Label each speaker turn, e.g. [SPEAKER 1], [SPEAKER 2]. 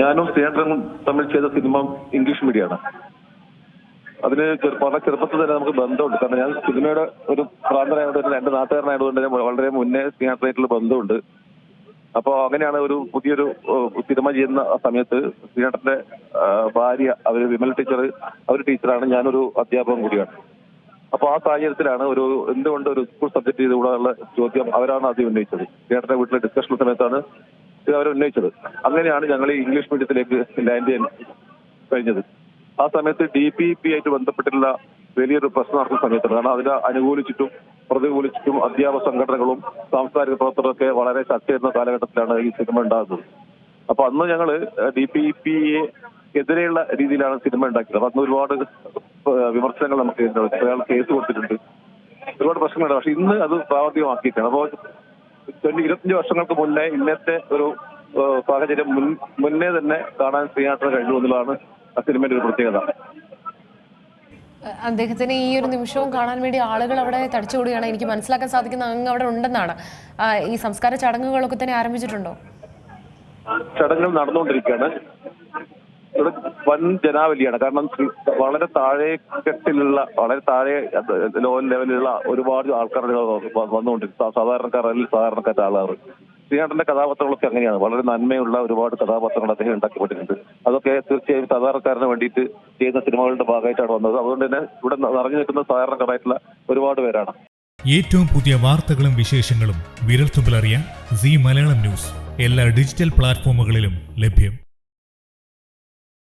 [SPEAKER 1] ഞാനും ശ്രീധരനും തമ്മിൽ ചെയ്ത സിനിമ ഇംഗ്ലീഷ് മീഡിയമാണ് അതിന് വളരെ ചെറുപ്പത്തിൽ തന്നെ നമുക്ക് ബന്ധമുണ്ട്. കാരണം ഞാൻ സിനിമയുടെ ഒരു പ്രാന്തനായതുകൊണ്ട് തന്നെ എന്റെ നാട്ടുകാരനായതുകൊണ്ട് തന്നെ വളരെ മുന്നേ സ്നേഹത്തിനായിട്ടുള്ള ബന്ധമുണ്ട്. അപ്പോൾ അങ്ങനെയാണ് ഒരു പുതിയൊരു സിനിമ ചെയ്യുന്ന സമയത്ത് സ്നേഹത്തിന്റെ ഭാര്യ അവർ വിമൽ ടീച്ചർ അവർ ടീച്ചറാണ് ഞാനൊരു അധ്യാപകൻ കൂടിയാണ്. അപ്പോൾ ആ സാഹചര്യത്തിലാണ് ഒരു എന്തുകൊണ്ട് ഒരു സ്കൂൾ സബ്ജക്ട് ചെയ്തുകൂടാനുള്ള ചോദ്യം അവരാണ് ആദ്യം ഉന്നയിച്ചത്. ശ്രീനാഥന്റെ വീട്ടിലെ ഡിസ്കഷൻ സമയത്താണ് ഇത് അവരുന്നയിച്ചത് അങ്ങനെയാണ് ഞങ്ങൾ ഈ ഇംഗ്ലീഷ് മീഡിയത്തിലേക്ക് ലാൻഡ് ചെയ്യാൻ കഴിഞ്ഞത്. ആ സമയത്ത് ഡി പി പി ആയിട്ട് ബന്ധപ്പെട്ടിട്ടുള്ള വലിയൊരു പ്രശ്നം നടക്കുന്ന സമയത്താണ്. കാരണം അതിനെ അനുകൂലിച്ചിട്ടും പ്രതികൂലിച്ചിട്ടും അധ്യാപക സംഘടനകളും സാംസ്കാരിക പ്രവർത്തകരൊക്കെ വളരെ ചർച്ച ചെയ്യുന്ന കാലഘട്ടത്തിലാണ് ഈ സിനിമ ഉണ്ടാകുന്നത്. അപ്പൊ അന്ന് ഞങ്ങൾ ഡി പി പി എതിരെയുള്ള രീതിയിലാണ് സിനിമ ഉണ്ടാക്കിയത്. അപ്പൊ അന്ന് ഒരുപാട് വിമർശനങ്ങൾ നമുക്ക് അയാൾ കേസ് കൊടുത്തിട്ടുണ്ട്. ഒരുപാട് പ്രശ്നങ്ങളുണ്ട്. പക്ഷെ ഇന്ന് അത് പ്രാവർത്തികമാക്കിയിട്ടാണ് അപ്പോൾ ഇരുപത്തഞ്ച് വർഷങ്ങൾക്ക് മുന്നേ ഇന്നത്തെ ഒരു സാഹചര്യം മുൻ മുന്നേ തന്നെ കാണാൻ ചെയ്യാത്ത കഴിഞ്ഞു എന്നുള്ളതാണ് ആ സിനിമയുടെ ഒരു പ്രത്യേകത.
[SPEAKER 2] അദ്ദേഹത്തിന് ഈ ഒരു നിമിഷവും കാണാൻ വേണ്ടി ആളുകൾ അവിടെ തടിച്ചുകൂടിയാണ് എനിക്ക് മനസ്സിലാക്കാൻ സാധിക്കുന്ന അങ്ങ് അവിടെ ഉണ്ടെന്നാണ്. ഈ സംസ്കാര ചടങ്ങുകളൊക്കെ തന്നെ ആരംഭിച്ചിട്ടുണ്ടോ?
[SPEAKER 1] ചടങ്ങുകൾ നടന്നുകൊണ്ടിരിക്കുകയാണ്. ഇവിടെ വൻ ജനാവലിയാണ്. കാരണം വളരെ താഴെ കെട്ടിലുള്ള വളരെ താഴെ ലോ ലെവലിലുള്ള ഒരുപാട് ആൾക്കാർ വന്നുകൊണ്ടിരിക്കും സാധാരണക്കാർ അല്ലെങ്കിൽ സാധാരണക്കാരുടെ ആളുകൾ ശ്രീനാഥന്റെ കഥാപാത്രങ്ങളൊക്കെ അങ്ങനെയാണ്. വളരെ നന്മയുള്ള ഒരുപാട് കഥാപാത്രങ്ങൾ അദ്ദേഹം ഉണ്ടാക്കിപ്പെട്ടിട്ടുണ്ട് അതൊക്കെ തീർച്ചയായും സാധാരണക്കാരന് വേണ്ടിയിട്ട് ചെയ്യുന്ന സിനിമകളുടെ ഭാഗമായിട്ടാണ് വന്നത്. അതുകൊണ്ട് തന്നെ ഇവിടെ നിറഞ്ഞു നിൽക്കുന്ന സാധാരണക്കാരായിട്ടുള്ള ഒരുപാട് പേരാണ്.
[SPEAKER 3] ഏറ്റവും പുതിയ വാർത്തകളും വിശേഷങ്ങളും വിരൽത്തുമ്പിലറിയാൻ സി മലയാളം ന്യൂസ്. എല്ലാ ഡിജിറ്റൽ പ്ലാറ്റ്ഫോമുകളിലും ലഭ്യം.